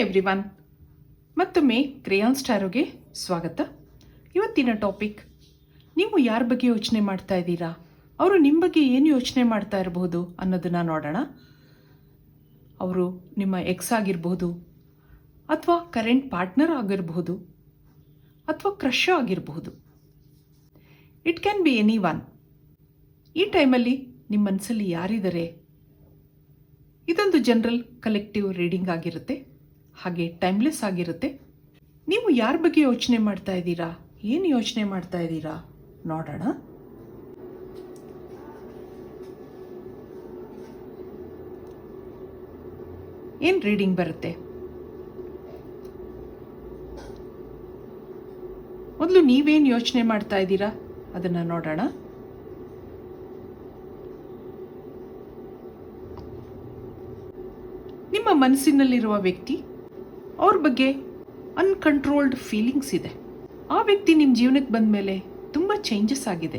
Everyone ಮತ್ತೊಮ್ಮೆ ಕ್ರೇಯಾನ್ ಸ್ಟಾರೋಗೆ ಸ್ವಾಗತ. ಇವತ್ತಿನ ಟಾಪಿಕ್, ನೀವು ಯಾರ ಬಗ್ಗೆ ಯೋಚನೆ ಮಾಡ್ತಾ ಇದ್ದೀರಾ? ಅವರು ನಿಮ್ಮ ಬಗ್ಗೆ ಏನು ಯೋಚನೆ ಮಾಡ್ತಾ ಇರಬಹುದು ಅನ್ನೋದನ್ನು ನೋಡೋಣ. ಅವರು ನಿಮ್ಮ ಎಕ್ಸ್ ಆಗಿರಬಹುದು, ಅಥವಾ ಕರೆಂಟ್ ಪಾರ್ಟ್ನರ್ ಆಗಿರಬಹುದು, ಅಥವಾ ಕ್ರಶ್ ಆಗಿರಬಹುದು. It can be any one ಈ ಟೈಮಲ್ಲಿ ನಿಮ್ಮ ಮನಸ್ಸಲ್ಲಿ ಯಾರಿದ್ದಾರೆ? ಇದೊಂದು ಜನರಲ್ ಕಲೆಕ್ಟಿವ್ ರೀಡಿಂಗ್ ಆಗಿರುತ್ತೆ. ಹಾಗೆ ಟೈಮ್ಲೆಸ್ ಆಗಿರುತ್ತೆ. ನೀವು ಯಾರ ಬಗ್ಗೆ ಯೋಚನೆ ಮಾಡ್ತಾ ಇದ್ದೀರಾ? ಏನು ಯೋಚನೆ ಮಾಡ್ತಾ ಇದ್ದೀರಾ? ನೋಡೋಣ. ಏನು ರೀಡಿಂಗ್ ಬರುತ್ತೆ? ಮೊದಲು ನೀವೇನು ಯೋಚನೆ ಮಾಡ್ತಾ ಇದ್ದೀರಾ? ಅದನ್ನು ನೋಡೋಣ. ನಿಮ್ಮ ಮನಸ್ಸಿನಲ್ಲಿರುವ ವ್ಯಕ್ತಿ ಅವ್ರ ಬಗ್ಗೆ ಅನ್ಕಂಟ್ರೋಲ್ಡ್ ಫೀಲಿಂಗ್ಸ್ ಇದೆ. ಆ ವ್ಯಕ್ತಿ ನಿಮ್ಮ ಜೀವನಕ್ಕೆ ಬಂದ ಮೇಲೆ ತುಂಬ ಚೇಂಜಸ್ ಆಗಿದೆ.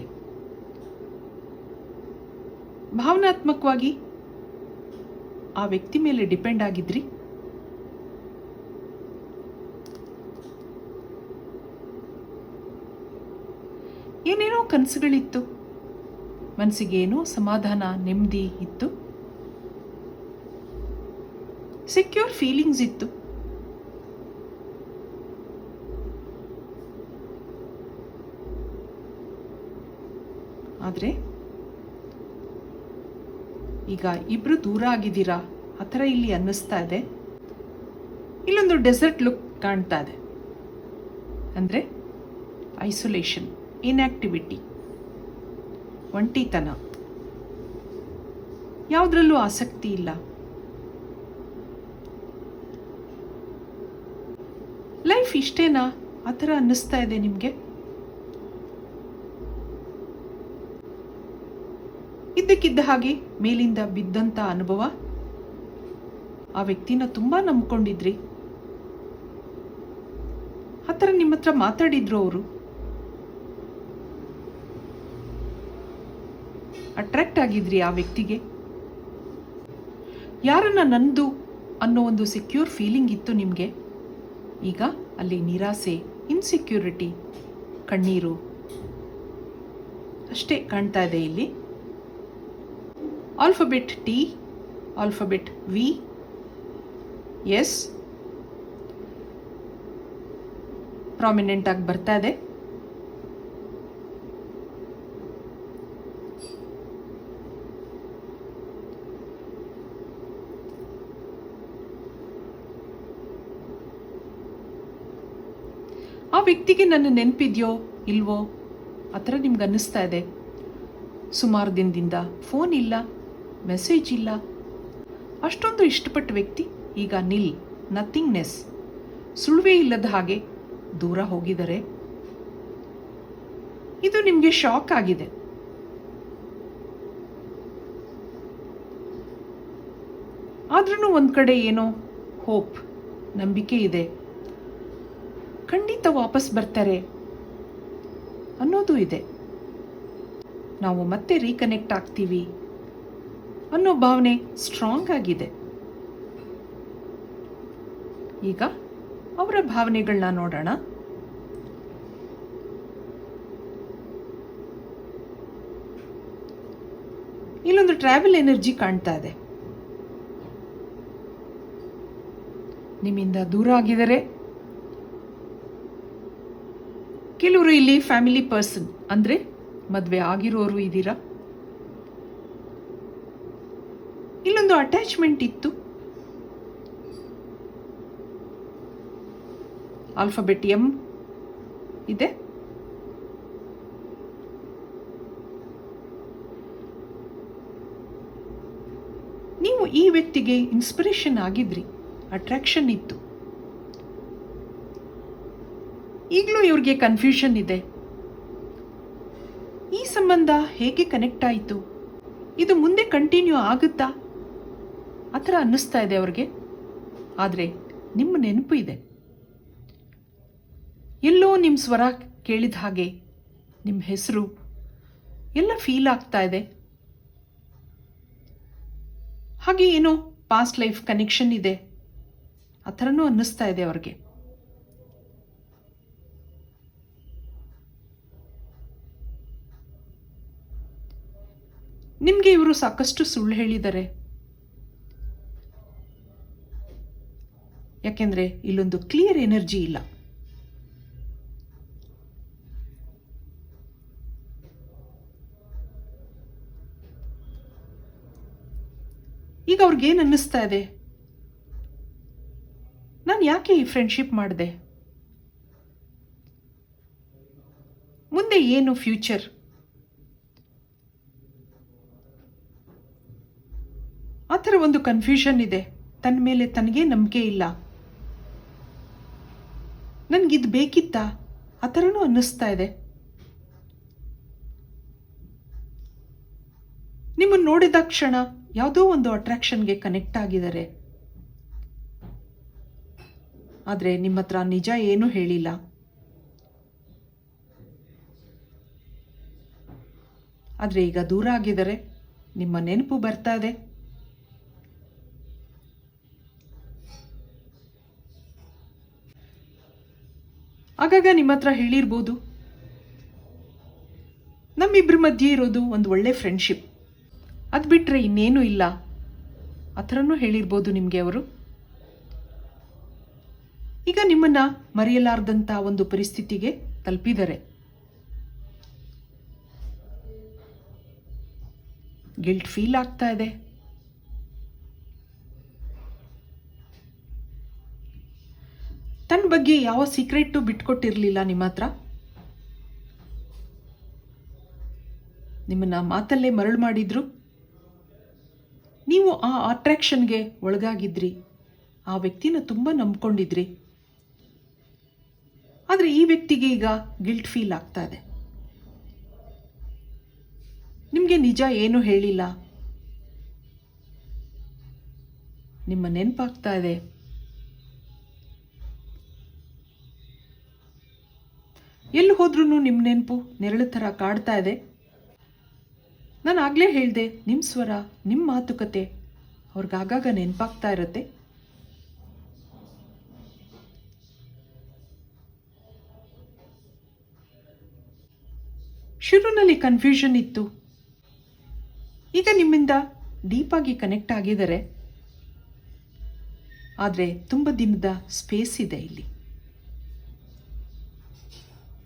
ಭಾವನಾತ್ಮಕವಾಗಿ ಆ ವ್ಯಕ್ತಿ ಮೇಲೆ ಡಿಪೆಂಡ್ ಆಗಿದ್ರಿ. ಏನೇನೋ ಕನಸುಗಳಿತ್ತು. ಮನಸ್ಸಿಗೆ ಏನೋ ಸಮಾಧಾನ, ನೆಮ್ಮದಿ ಇತ್ತು. ಸೆಕ್ಯೂರ್ ಫೀಲಿಂಗ್ಸ್ ಇತ್ತು. ಆದರೆ ಈಗ ಇಬ್ರು ದೂರ ಆಗಿದ್ದೀರಾ? ಆ ಥರ ಇಲ್ಲಿ ಅನ್ನಿಸ್ತಾ ಇದೆ. ಇಲ್ಲೊಂದು ಡೆಸರ್ಟ್ ಲುಕ್ ಕಾಣ್ತಾ ಇದೆ. ಅಂದರೆ ಐಸೋಲೇಷನ್ ಇನ್ಆಕ್ಟಿವಿಟಿ ಒಂಟಿತನ. ಯಾವುದ್ರಲ್ಲೂ ಆಸಕ್ತಿ ಇಲ್ಲ. ಲೈಫ್ ಇಷ್ಟೇನಾ? ಆ ಥರ ಅನ್ನಿಸ್ತಾ ಇದೆ ನಿಮಗೆ? ಇದ್ದಕ್ಕಿದ್ದ ಹಾಗೆ ಮೇಲಿಂದ ಬಿದ್ದಂಥ ಅನುಭವ? ಆ ವ್ಯಕ್ತಿನ ತುಂಬ ನಂಬಿಕೊಂಡಿದ್ರಿ. ಆ ಥರ ನಿಮ್ಮ ಹತ್ರ ಮಾತಾಡಿದ್ರು ಅವರು. ಅಟ್ರಾಕ್ಟ್ ಆಗಿದ್ರಿ ಆ ವ್ಯಕ್ತಿಗೆ. ಯಾರನ್ನ ನಂದು ಅನ್ನೋ ಒಂದು ಸೆಕ್ಯೂರ್ ಫೀಲಿಂಗ್ ಇತ್ತು ನಿಮಗೆ? ಈಗ ಅಲ್ಲಿ ನಿರಾಸೆ, ಇನ್ಸೆಕ್ಯೂರಿಟಿ, ಕಣ್ಣೀರು. ಅಷ್ಟೇ ಕಾಣ್ತಾ ಇದೆ ಇಲ್ಲಿ. Alphabet T alphabet V S prominent ಆಗಿ ಬರ್ತಾ ಇದೆ. ಆ ವ್ಯಕ್ತಿಗೆ ನನ್ನ ನೆನಪಿದೆಯೋ ಇಲ್ವೋ? ಆ ಥರ ನಿಮ್ಗೆ ಅನ್ನಿಸ್ತಾ ಇದೆ. ಸುಮಾರು ದಿನದಿಂದ ಫೋನ್ ಇಲ್ಲ. ಮೆಸೇಜ್ ಇಲ್ಲ. ಅಷ್ಟೊಂದು ಇಷ್ಟಪಟ್ಟ ವ್ಯಕ್ತಿ ಈಗ ನಿಲ್ ನಥಿಂಗ್ನೆಸ್ ಸುಳುವೇ ಇಲ್ಲದ ಹಾಗೆ ದೂರ ಹೋಗಿದ್ದಾರೆ. ಇದು ನಿಮಗೆ ಶಾಕ್ ಆಗಿದೆ. ಆದ್ರೂ ಒಂದು ಕಡೆ ಏನೋ ಹೋಪ್ ನಂಬಿಕೆ ಇದೆ. ಖಂಡಿತ ವಾಪಸ್ ಬರ್ತಾರೆ ಅನ್ನೋದು ಇದೆ. ನಾವು ಮತ್ತೆ ರೀಕನೆಕ್ಟ್ ಆಗ್ತೀವಿ. ಅನ್ನೋ ಭಾವನೆ ಸ್ಟ್ರಾಂಗ್ ಆಗಿದೆ. ಈಗ ಅವರ ಭಾವನೆಗಳನ್ನ ನೋಡೋಣ. ಇಲ್ಲೊಂದು ಟ್ರಾವೆಲ್ ಎನರ್ಜಿ ಕಾಣ್ತಾ ಇದೆ. ನಿಮ್ಮಿಂದ ದೂರ ಆಗಿದರೆ ಕೆಲವರು ಇಲ್ಲಿ ಫ್ಯಾಮಿಲಿ ಪರ್ಸನ್ ಅಂದ್ರೆ ಮದುವೆ ಆಗಿರೋರು ಇದ್ದೀರಾ ಇಲ್ಲೊಂದು ಅಟ್ಯಾಚ್ಮೆಂಟ್ ಇತ್ತು. ಆಲ್ಫಾಬೆಟ್ ಎಂ ಇದೆ. ನೀವು ಈ ವ್ಯಕ್ತಿಗೆ ಇನ್ಸ್ಪಿರೇಷನ್ ಆಗಿದ್ರಿ ಅಟ್ರಾಕ್ಷನ್ ಇತ್ತು. ಈಗಲೂ ಇವ್ರಿಗೆ ಕನ್ಫ್ಯೂಷನ್ ಇದೆ. ಈ ಸಂಬಂಧ ಹೇಗೆ ಕನೆಕ್ಟ್ ಆಯಿತು? ಇದು ಮುಂದೆ ಕಂಟಿನ್ಯೂ ಆಗುತ್ತಾ? ಆ ಥರ ಅನ್ನಿಸ್ತಾ ಇದೆ ಅವ್ರಿಗೆ. ಆದರೆ ನಿಮ್ಮ ನೆನಪು ಇದೆ. ಎಲ್ಲೋ ನಿಮ್ಮ ಸ್ವರ ಕೇಳಿದ ಹಾಗೆ ನಿಮ್ಮ ಹೆಸರು ಎಲ್ಲ ಫೀಲ್ ಆಗ್ತಾ ಇದೆ. ಹಾಗೆ ಏನೋ ಪಾಸ್ಟ್ ಲೈಫ್ ಕನೆಕ್ಷನ್ ಇದೆ. ಆ ಥರನೂ ಅನ್ನಿಸ್ತಾ ಇದೆ ಅವ್ರಿಗೆ. ನಿಮಗೆ ಇವರು ಸಾಕಷ್ಟು ಸುಳ್ಳು ಹೇಳಿದ್ದಾರೆ. ಯಾಕೆಂದ್ರೆ ಇಲ್ಲೊಂದು ಕ್ಲಿಯರ್ ಎನರ್ಜಿ ಇಲ್ಲ. ಈಗ ಅವ್ರಿಗೇನು ಅನ್ನಿಸ್ತಾ ಇದೆ? ನಾನು ಯಾಕೆ ಈ ಫ್ರೆಂಡ್ಶಿಪ್ ಮಾಡಿದೆ? ಮುಂದೆ ಏನು ಫ್ಯೂಚರ್ ಆ ಥರ ಒಂದು ಕನ್ಫ್ಯೂಷನ್ ಇದೆ. ತನ್ನ ಮೇಲೆ ತನಗೇ ನಂಬಿಕೆ ಇಲ್ಲ. ನನಗಿದು ಬೇಕಿತ್ತಾ? ಆ ಥರನೂ ಅನ್ನಿಸ್ತಾ ಇದೆ. ನಿಮ್ಮನ್ನು ನೋಡಿದ ಕ್ಷಣ ಯಾವುದೋ ಒಂದು ಅಟ್ರಾಕ್ಷನ್ಗೆ ಕನೆಕ್ಟ್ ಆಗಿದ್ದಾರೆ. ಆದರೆ ನಿಮ್ಮ ಹತ್ರ ನಿಜ ಏನೂ ಹೇಳಿಲ್ಲ. ಆದರೆ ಈಗ ದೂರ ಆಗಿದ್ದಾರೆ. ನಿಮ್ಮ ನೆನಪು ಬರ್ತಾ ಇದೆ. ಆಗಾಗ ನಿಮ್ಮ ಹತ್ರ ಹೇಳಿರ್ಬೋದು. ನಮ್ಮಿಬ್ಬರ ಮಧ್ಯೆ ಇರೋದು ಒಂದು ಒಳ್ಳೆ ಫ್ರೆಂಡ್ಶಿಪ್ ಅದು ಬಿಟ್ಟರೆ ಇನ್ನೇನೂ ಇಲ್ಲ. ಆ ಥರನೂ ಹೇಳಿರ್ಬೋದು ನಿಮಗೆ ಅವರು. ಈಗ ನಿಮ್ಮನ್ನು ಮರೆಯಲಾರ್ದಂಥ ಒಂದು ಪರಿಸ್ಥಿತಿಗೆ ತಲುಪಿದ್ದಾರೆ ಗಿಲ್ಟ್ ಫೀಲ್ ಆಗ್ತಾ ಇದೆ. ಬಗ್ಗೆ ಯಾವ ಸೀಕ್ರೆಟ್ ಬಿಟ್ಕೊಟ್ಟಿರಲಿಲ್ಲ ನಿಮ್ಮ ಹತ್ರ? ನಿಮ್ಮನ್ನ ಮಾತಲ್ಲೇ ಮರಳು ಮಾಡಿದ್ರು? ನೀವು ಆ ಅಟ್ರಾಕ್ಷನ್ಗೆ ಒಳಗಾಗಿದ್ರಿ. ಆ ವ್ಯಕ್ತಿನ ತುಂಬ ನಂಬ್ಕೊಂಡಿದ್ರಿ. ಆದರೆ ಈ ವ್ಯಕ್ತಿಗೆ ಈಗ ಗಿಲ್ಟ್ ಫೀಲ್ ಆಗ್ತಾ ಇದೆ. ನಿಮಗೆ ನಿಜ ಏನು ಹೇಳಿಲ್ಲ? ನಿಮ್ಮ ನೆನಪಾಗ್ತಾ ಇದೆ. ಎಲ್ಲಿ ಹೋದ್ರೂ ನಿಮ್ಮ ನೆನಪು ನೆರಳು ಥರ ಕಾಡ್ತಾ ಇದೆ. ನಾನು ಆಗಲೇ ಹೇಳಿದೆ ನಿಮ್ಮ ಸ್ವರ ನಿಮ್ಮ ಮಾತುಕತೆ ಅವ್ರಿಗಾಗಾಗ ನೆನಪಾಗ್ತಾ ಇರುತ್ತೆ. ಶುರುನಲ್ಲಿ ಕನ್ಫ್ಯೂಷನ್ ಇತ್ತು. ಈಗ ನಿಮ್ಮಿಂದ ಡೀಪಾಗಿ ಕನೆಕ್ಟ್ ಆಗಿದ್ದಾರೆ. ಆದರೆ ತುಂಬ ದಿನದ ಸ್ಪೇಸ್ ಇದೆ ಇಲ್ಲಿ.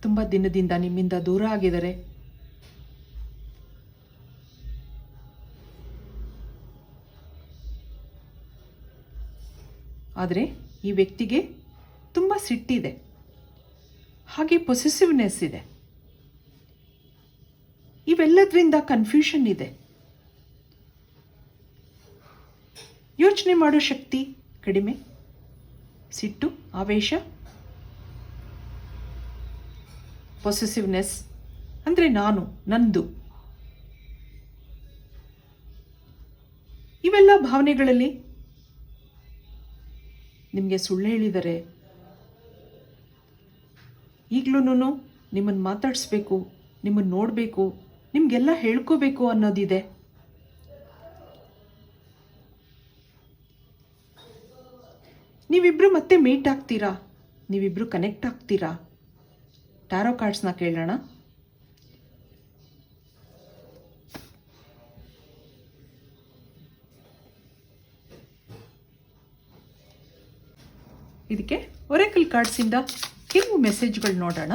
ತುಂಬ ದಿನದಿಂದ ನಿಮ್ಮಿಂದ ದೂರ ಆಗಿದ್ದಾರೆ. ಆದರೆ ಈ ವ್ಯಕ್ತಿಗೆ ತುಂಬ ಸಿಟ್ಟಿದೆ ಹಾಗೆ ಪೊಸೆಸಿವ್ನೆಸ್ ಇದೆ. ಇವೆಲ್ಲದರಿಂದ ಕನ್ಫ್ಯೂಷನ್ ಇದೆ. ಯೋಚನೆ ಮಾಡೋ ಶಕ್ತಿ ಕಡಿಮೆ. ಸಿಟ್ಟು, ಆವೇಶ ಪೊಸೆಸಿವ್ನೆಸ್ ಅಂದರೆ ನಾನು, ನಂದು. ಇವೆಲ್ಲ ಭಾವನೆಗಳಲ್ಲಿ ನಿಮಗೆ ಸುಳ್ಳು ಹೇಳಿದರೆ ಈಗಲೂ ನಿಮ್ಮನ್ನು ಮಾತಾಡಿಸ್ಬೇಕು ನಿಮ್ಮನ್ನು ನೋಡಬೇಕು, ನಿಮಗೆಲ್ಲ ಹೇಳ್ಕೋಬೇಕು ಅನ್ನೋದಿದೆ. ನೀವಿಬ್ಬರು ಮತ್ತೆ ಮೀಟ್ ಆಗ್ತೀರಾ? ನೀವಿಬ್ಬರು ಕನೆಕ್ಟ್ ಆಗ್ತೀರಾ? ಟ್ಯಾರೋ ಕಾರ್ಡ್ಸ್ನ ಕೇಳೋಣ. ಇದಕ್ಕೆ ಒರೆಕಲ್ ಕಾರ್ಡ್ಸಿಂದ ಕೆಲವು ಮೆಸೇಜ್ಗಳು ನೋಡೋಣ.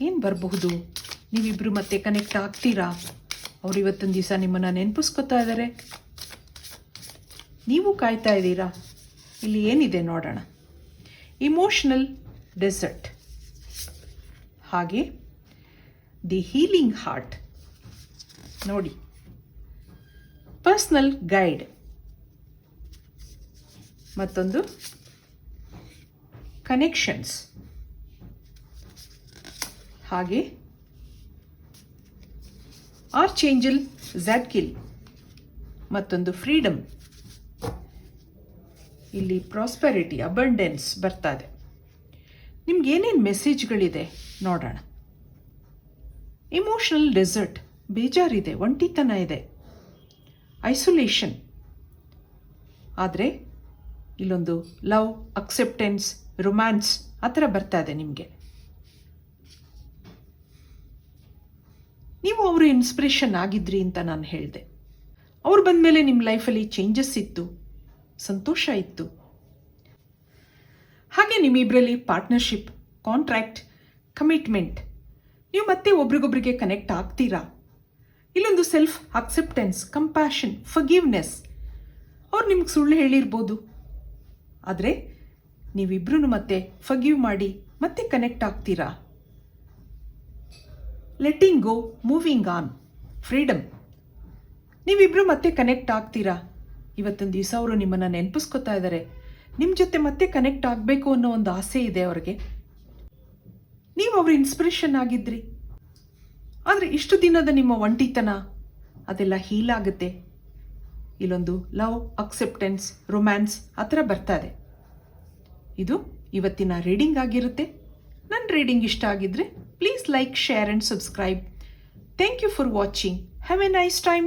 ಏನು ಬರಬಹುದು? ನೀವಿಬ್ಬರು ಮತ್ತೆ ಕನೆಕ್ಟ್ ಆಗ್ತೀರಾ? ಅವ್ರು ಇವತ್ತೊಂದು ದಿವಸ ನಿಮ್ಮನ್ನು ನೆನಪಿಸ್ಕೊತಾ ಇದ್ದಾರೆ ನೀವು ಕಾಯ್ತಾ ಇದ್ದೀರಾ? ಇಲ್ಲಿ ಏನಿದೆ ನೋಡೋಣ. ಇಮೋಷನಲ್ ಡೆಸರ್ಟ್ ಹಾಗೆ ದಿ ಹೀಲಿಂಗ್ ಹಾರ್ಟ್ ನೋಡಿ. ಪರ್ಸ್ನಲ್ ಗೈಡ್ ಮತ್ತೊಂದು. ಕನೆಕ್ಷನ್ಸ್ ಹಾಗೆ. ಆರ್ ಚೇಂಜಲ್ ಝ್ಯಾಡ್ಕಿಲ್ ಮತ್ತೊಂದು ಫ್ರೀಡಮ್ ಇಲ್ಲಿ ಪ್ರಾಸ್ಪೆರಿಟಿ ಅಬಂಡೆನ್ಸ್ ಬರ್ತಾ ಇದೆ. ನಿಮ್ಗೆ ಏನೇನು ಮೆಸೇಜ್ಗಳಿದೆ ನೋಡೋಣ. ಇಮೋಷನಲ್ ಡೆಸರ್ಟ್ ಬೇಜಾರಿದೆ, ಒಂಟಿತನ ಇದೆ. ಐಸೋಲೇಷನ್ ಆದರೆ, ಇಲ್ಲೊಂದು ಲವ್ ಅಕ್ಸೆಪ್ಟೆನ್ಸ್ ರೊಮ್ಯಾನ್ಸ್ ಆ ಥರ ಬರ್ತಾ ಇದೆ ನಿಮಗೆ. ನೀವು ಅವರು ಇನ್ಸ್ಪಿರೇಷನ್ ಆಗಿದ್ರಿ ಅಂತ ನಾನು ಹೇಳಿದೆ. ಅವ್ರು ಬಂದಮೇಲೆ ನಿಮ್ಮ ಲೈಫಲ್ಲಿ ಚೇಂಜಸ್ ಇತ್ತು, ಸಂತೋಷ ಇತ್ತು. ಹಾಗೆ ನಿಮ್ಮಿಬ್ಬರಲ್ಲಿ ಪಾರ್ಟ್ನರ್ಶಿಪ್ ಕಾಂಟ್ರ್ಯಾಕ್ಟ್ ಕಮಿಟ್ಮೆಂಟ್ ನೀವು ಮತ್ತೆ ಒಬ್ರಿಗೊಬ್ರಿಗೆ ಕನೆಕ್ಟ್ ಆಗ್ತೀರಾ? ಇಲ್ಲೊಂದು ಸೆಲ್ಫ್ ಅಕ್ಸೆಪ್ಟೆನ್ಸ್ ಕಂಪ್ಯಾಷನ್ ಫಗೀವ್ನೆಸ್ ಅವ್ರು ನಿಮ್ಗೆ ಸುಳ್ಳು ಹೇಳಿರ್ಬೋದು. ಆದರೆ ನೀವಿಬ್ರು ಮತ್ತೆ ಫಗೀವ್ ಮಾಡಿ ಮತ್ತೆ ಕನೆಕ್ಟ್ ಆಗ್ತೀರಾ? Letting go moving on freedom ನೀವಿಬ್ರು ಮತ್ತೆ ಕನೆಕ್ಟ್ ಆಗ್ತೀರಾ? ಇವತ್ತೊಂದು ದಿವಸ ಅವರು ನಿಮ್ಮನ್ನು ನೆನಪಿಸ್ಕೊತಾ ಇದ್ದಾರೆ ನಿಮ್ಮ ಜೊತೆ ಮತ್ತೆ ಕನೆಕ್ಟ್ ಆಗಬೇಕು ಅನ್ನೋ ಒಂದು ಆಸೆ ಇದೆ ಅವ್ರಿಗೆ. ನೀವು ಅವ್ರ ಇನ್ಸ್ಪಿರೇಷನ್ ಆಗಿದ್ರಿ. ಆದರೆ ಇಷ್ಟು ದಿನದ ನಿಮ್ಮ ಒಂಟಿತನ, ಅದೆಲ್ಲ ಹೀಲ್ ಆಗುತ್ತೆ ಇಲ್ಲೊಂದು ಲವ್ ಅಕ್ಸೆಪ್ಟೆನ್ಸ್ ರೊಮ್ಯಾನ್ಸ್ ಆ ಥರ ಇದೆ ಇದು ಇವತ್ತಿನ ರೀಡಿಂಗ್ ಆಗಿರುತ್ತೆ. ನನ್ನ ರೀಡಿಂಗ್ ಇಷ್ಟ ಆಗಿದ್ರೆ please like share and subscribe thank you for watching have a nice time